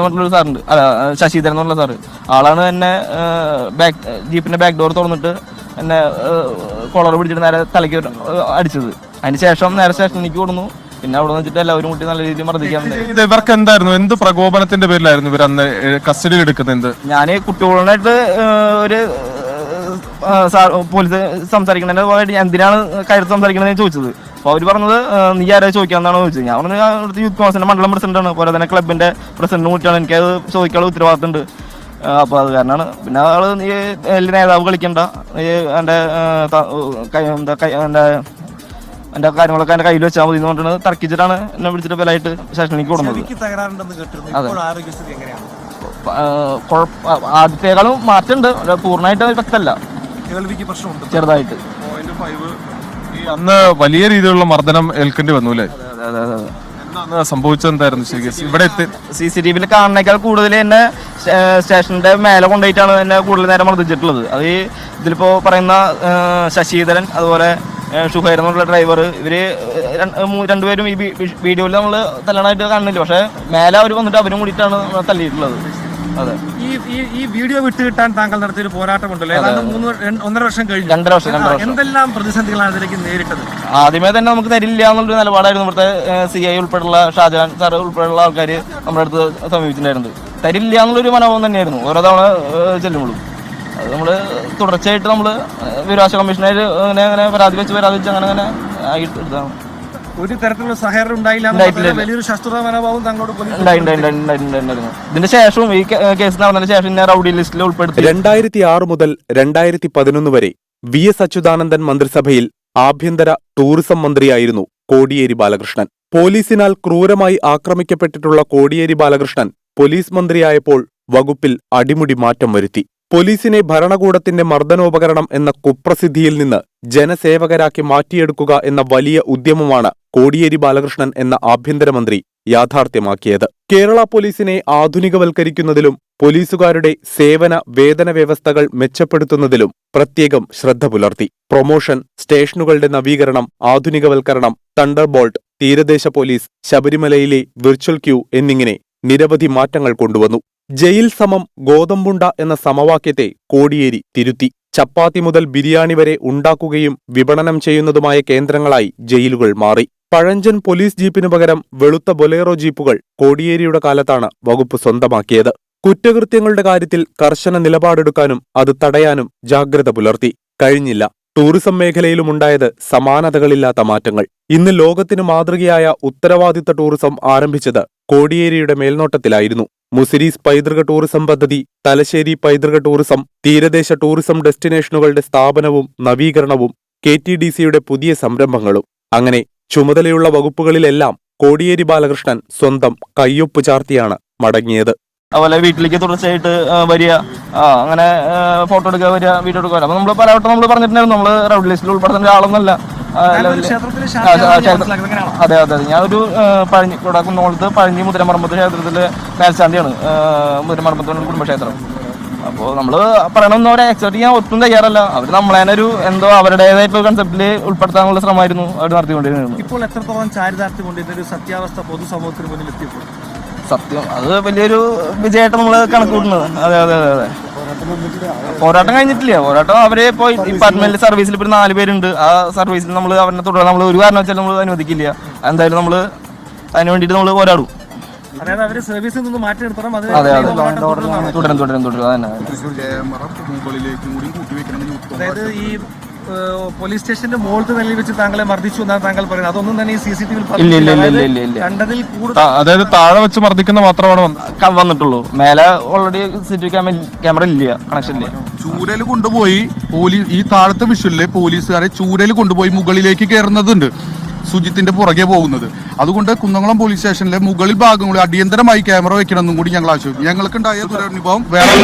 എന്ന് പറഞ്ഞൊരു സാറുണ്ട്. അല്ല ശശിധരൻ എന്ന് പറഞ്ഞ സാറ്. ആളാണ് എന്നെ ബാക്ക് ജീപ്പിന്റെ ബാക്ക് ഡോർ തുറന്നിട്ട് എന്നെ കോളർ പിടിച്ചിട്ട് നേരെ തലയ്ക്ക് അടിച്ചത്. അതിന് ശേഷം നേരെ സ്റ്റേഷനിലേക്ക് കൊടുന്നു പിന്നെ അവിടെ വെച്ചിട്ട് എല്ലാവരും കൂട്ടി നല്ല രീതിയിൽ മർദ്ദിക്കാൻ. ഇവർക്ക് എന്തായിരുന്നു? എന്ത് പ്രകോപനത്തിന്റെ പേരിലായിരുന്നു ഇവർ അന്ന് കസ്റ്റഡിയിൽ എടുക്കുന്നത് ഞാൻ കുട്ടികളായിട്ട് ഒരു പോലീസ് സംസാരിക്കണേ എന്തിനാണ് കയറി സംസാരിക്കണമെന്ന് ചോദിച്ചത്. അപ്പോൾ അവർ പറഞ്ഞത് നീ ആരാ ചോദിക്കാന്നാണ് ചോദിച്ചത്. ഞാൻ പറഞ്ഞു ഞാൻ ഇവിടുത്തെ യൂത്ത് കോൺഗ്രസിന്റെ മണ്ഡലം പ്രസിഡന്റാണ് പോലെ തന്നെ ക്ലബിന്റെ പ്രസിഡന്റ് കൂട്ടിയാണ്. എനിക്കത് ചോദിക്കാനുള്ള ഉത്തരവാദിത്തമുണ്ട്. അപ്പോൾ അത് കാരണമാണ്. പിന്നെ ആൾ നീ എല്ലാ നേതാവ് കളിക്കണ്ട. നീ എന്റെ എന്താ എന്റെ എന്റെ കാര്യങ്ങളൊക്കെ എന്റെ കയ്യിൽ വെച്ചാൽ മതി എന്ന് പറഞ്ഞിട്ട് തർക്കിച്ചിട്ടാണ് എന്നെ വിളിച്ചിട്ട് ബലായിട്ട് സ്റ്റേഷനിലേക്ക് കൊടുക്കുന്നത് അതെ. ആദ്യത്തേക്കാളും മാറ്റമുണ്ട്. പൂർണമായിട്ട് വ്യക്തമല്ല. കേൾവിക്ക് പ്രശ്നമുണ്ട്. ചെറുതായിട്ട്. അന്ന് വലിയ രീതിയിലുള്ള മർദ്ദനം ഏൽക്കേണ്ടി വന്നു അല്ലേ? എന്താണ് സംഭവിച്ചത് എന്തായിരുന്നു ശരിക്കും ഇവിടെ എത്തി സി സി ടി വിയിൽ കാണുന്നേക്കാൾ കൂടുതൽ എന്നെ സ്റ്റേ- സ്റ്റേഷന്റെ മേലെ കൊണ്ടുപോയിട്ടാണ് എന്നെ കൂടുതൽ നേരം മർദ്ദിച്ചിട്ടുള്ളത്. അത് ഈ ഇതിലിപ്പോ പറയുന്ന ശശീധരൻ അതുപോലെ ഷുഹൈർ എന്നുള്ള ഡ്രൈവർ ഇവർ രണ്ടുപേരും ഈ വീഡിയോയിൽ നമ്മൾ തല്ലണായിട്ട് കാണുന്നില്ല. പക്ഷെ മേലെ അവർ വന്നിട്ട് അവരും കൂടിയിട്ടാണ് തല്ലിയിട്ടുള്ളത്. ഈ ഈ വീഡിയോ വിട്ട് കിട്ടാൻ താങ്കൾ നടത്തിയ ഒരു പോരാട്ടമുണ്ടല്ലോ. ഏതാണ്ട് മൂന്ന് ഒന്നര വർഷം കഴിഞ്ഞു. രണ്ടര വർഷം രണ്ടര വർഷം. എന്തെല്ലാം പ്രതിസന്ധികളാണ് അതിലേക്ക് നേരിട്ടത്? ആദ്യമേ തന്നെ നമുക്ക് തരില്ല എന്നുള്ളൊരു നിലപാടായിരുന്നു. ഇവിടുത്തെ സി ഐ ഉൾപ്പെടെയുള്ള ഷാജഹാൻ സാർ ഉൾപ്പെടെയുള്ള ആൾക്കാർ നമ്മുടെ അടുത്ത് സമീപിച്ചിട്ടുണ്ടായിരുന്നത്. തരില്ല എന്നുള്ളൊരു മനോഭാവം തന്നെയായിരുന്നു. ഓരോ തവണ ചെല്ലുമ്പോഴും. അത് നമ്മൾ തുടർച്ചയായിട്ട് നമ്മൾ വിവരാശ കമ്മീഷണർ അങ്ങനെ അങ്ങനെ പരാതി വെച്ച് പരാതി വെച്ച് അങ്ങനെ അങ്ങനെ ആയിട്ട് എടുത്താണ് ഒരു തരത്തിലുള്ള സഹകരണം ഉണ്ടായില്ല വലിയൊരു ശത്രുത മനോഭാവം തങ്ങളോട് ഇതിന്റെ ശേഷവും ഈ കേസ് നടന്നതിന് ശേഷം റൗഡി ലിസ്റ്റിൽ ഉൾപ്പെടുത്തി. രണ്ടായിരത്തി ആറ് മുതൽ രണ്ടായിരത്തി പതിനൊന്ന് വരെ വി എസ് അച്യുതാനന്ദൻ മന്ത്രിസഭയിൽ ആഭ്യന്തര ടൂറിസം മന്ത്രിയായിരുന്നു കോടിയേരി ബാലകൃഷ്ണൻ. പോലീസിനാൽ ക്രൂരമായി ആക്രമിക്കപ്പെട്ടിട്ടുള്ള കോടിയേരി ബാലകൃഷ്ണൻ പോലീസ് മന്ത്രിയായപ്പോൾ വകുപ്പിൽ അടിമുടി മാറ്റം വരുത്തി. പോലീസിനെ ഭരണകൂടത്തിന്റെ മർദ്ദനോപകരണം എന്ന കുപ്രസിദ്ധിയിൽ നിന്ന് ജനസേവകരാക്കി മാറ്റിയെടുക്കുക എന്ന വലിയ ഉദ്യമമാണ് കോടിയേരി ബാലകൃഷ്ണൻ എന്ന ആഭ്യന്തരമന്ത്രി യാഥാർത്ഥ്യമാക്കിയത്. കേരള പോലീസിനെ ആധുനികവൽക്കരിക്കുന്നതിലും പോലീസുകാരുടെ സേവന വേതന വ്യവസ്ഥകൾ മെച്ചപ്പെടുത്തുന്നതിലും പ്രത്യേകം ശ്രദ്ധ പുലർത്തി. പ്രൊമോഷൻ സ്റ്റേഷനുകളുടെ നവീകരണം ആധുനികവൽക്കരണം തണ്ടർബോൾട്ട് തീരദേശ പോലീസ് ശബരിമലയിലെ വിർച്വൽ ക്യൂ എന്നിങ്ങനെ നിരവധി മാറ്റങ്ങൾ കൊണ്ടുവന്നു. ജയിൽ സമം ഗോതമ്പുണ്ട എന്ന സമവാക്യത്തെ കോടിയേരി തിരുത്തി. ചപ്പാത്തി മുതൽ ബിരിയാണി വരെ ഉണ്ടാക്കുകയും വിപണനം ചെയ്യുന്നതുമായ കേന്ദ്രങ്ങളായി ജയിലുകൾ മാറി. പഴഞ്ചൻ പോലീസ് ജീപ്പിനു പകരം വെളുത്ത ബൊലേറോ ജീപ്പുകൾ കോടിയേരിയുടെ കാലത്താണ് വകുപ്പ് സ്വന്തമാക്കിയത്. കുറ്റകൃത്യങ്ങളുടെ കാര്യത്തിൽ കർശന നിലപാടെടുക്കാനും അത് തടയാനും ജാഗ്രത പുലർത്തി. കഴിഞ്ഞില്ല. ടൂറിസം മേഖലയിലുമുണ്ടായത് സമാനതകളില്ലാത്ത മാറ്റങ്ങൾ. ഇന്ന് ലോകത്തിന് മാതൃകയായ ഉത്തരവാദിത്ത ടൂറിസം ആരംഭിച്ചത് കോടിയേരിയുടെ മേൽനോട്ടത്തിലായിരുന്നു. മുസിരീസ് പൈതൃക ടൂറിസം പദ്ധതി തലശ്ശേരി പൈതൃക ടൂറിസം തീരദേശ ടൂറിസം ഡെസ്റ്റിനേഷനുകളുടെ സ്ഥാപനവും നവീകരണവും കെ ടി ഡി സിയുടെ പുതിയ സംരംഭങ്ങളും. അങ്ങനെ ചുമതലയുള്ള വകുപ്പുകളിലെല്ലാം കോടിയേരി ബാലകൃഷ്ണൻ സ്വന്തം കയ്യൊപ്പ് ചാർത്തിയാണ് മടങ്ങിയത്. അതുപോലെ വീട്ടിലേക്ക് തുടർച്ചയായിട്ട് ആ, വരിക. അങ്ങനെ ഫോട്ടോ എടുക്കുക വരിക വീഡിയോ എടുക്കുക. അപ്പൊ നമ്മൾ പലവട്ടം നമ്മൾ പറഞ്ഞിട്ടുണ്ടായിരുന്നു. നമ്മൾ റൗഡ് ലിസ്റ്റിൽ ഉൾപ്പെടുന്ന ഒരാളൊന്നല്ല? അതെ അതെ അതെ. ഞാനൊരു ആ, പഴഞ്ഞി ഇവിടെ കുന്നോളത്ത് പഴഞ്ഞി മുദ്രമർമ്മത്ത് ക്ഷേത്രത്തിലെ മേൽശാന്തിയാണ് ആ, കുടുംബക്ഷേത്രം. അപ്പോൾ നമ്മൾ പറയണമെന്ന് അവരെ എക്സെപ്റ്റ് ചെയ്യാൻ ഒട്ടും തയ്യാറല്ല. അവർ നമ്മളതിനെ ഒരു എന്തോ അവരുടേതായിട്ടുള്ള കൺസെപ്റ്റിൽ ഉൾപ്പെടുത്താനുള്ള ശ്രമമായിരുന്നു അവർ നടത്തിക്കൊണ്ടിരുന്നത്. ഇപ്പോൾ എത്രത്തോളം ചാരിതാർത്ഥ്യം കൊണ്ട് ഇതിന്റെ ഒരു സത്യാവസ്ഥ പൊതുസമൂഹത്തിന് മുന്നിൽ എത്തിയപ്പോൾ സത്യം അത് വലിയൊരു വിജയമായിട്ട് നമ്മൾ കണക്ക് കൂട്ടുന്നത് അതെ അതെ അതെ അതെ. പോരാട്ടം കഴിഞ്ഞിട്ടില്ല. പോരാട്ടം അവരെ ഇപ്പോൾ ഡിപ്പാർട്ട്മെന്റിൽ സർവീസിൽ ഇപ്പോൾ നാല് പേരുണ്ട്. ആ സർവീസിൽ നമ്മൾ അവരെ തുടർന്ന് നമ്മൾ ഒരു കാരണം വെച്ചാൽ നമ്മൾ അനുവദിക്കില്ല. എന്തായാലും നമ്മൾ അതിന് വേണ്ടിയിട്ട് നമ്മൾ പോരാടും. അതായത് അവർ സർവീസിൽ നിന്ന് മാറ്റി നിർത്തണം. അത് അതെ അതെ. തുടരും തുടരും തുടരും അതന്നെ തൃശ്ശൂർ ജയമറ മുകളിലേക്കും കൂടി കൂട്ടി വെക്കണമെന്ന് ഉത്തമ അതായത് ഈ പോലീസ് സ്റ്റേഷന്റെ മുകളിൽ നിലയിൽ വെച്ച് താങ്കളെ മർദ്ദിച്ചു എന്നാണ് താങ്കൾ പറയുന്നത്. അതൊന്നും തന്നെ ഈ സി സി ടി ഇല്ല, ഇല്ല, ഇല്ല, ഇല്ല, ഇല്ല, ഇല്ല. കണ്ടതിൽ കൂടുതൽ അതായത് താഴെ വെച്ച് മർദ്ദിക്കുന്ന മാത്രമാണ് വന്നിട്ടുള്ളൂ. മേലെ already C T V camera ഇല്ല കണക്ഷൻ ഇല്ല. ചൂരൽ കൊണ്ടുപോയി പോലീസ് ഈ താഴത്തെ വിഷലിലെ പോലീസുകാരെ ചൂരൽ കൊണ്ടുപോയി മുകളിലേക്ക് കയറുന്നതുണ്ട്. സുജിത്തിന്റെ പുറകെ പോകുന്നത്. അതുകൊണ്ട് കുന്നംകുളം പോലീസ് സ്റ്റേഷനിലെ മുകളിൽ ഭാഗങ്ങളിൽ അടിയന്തരമായി ക്യാമറ വെക്കണമെന്നും കൂടി ഞങ്ങൾ ആവശ്യപ്പെട്ടു ഞങ്ങൾക്കുണ്ടായ ദുരനുഭവം വേറെ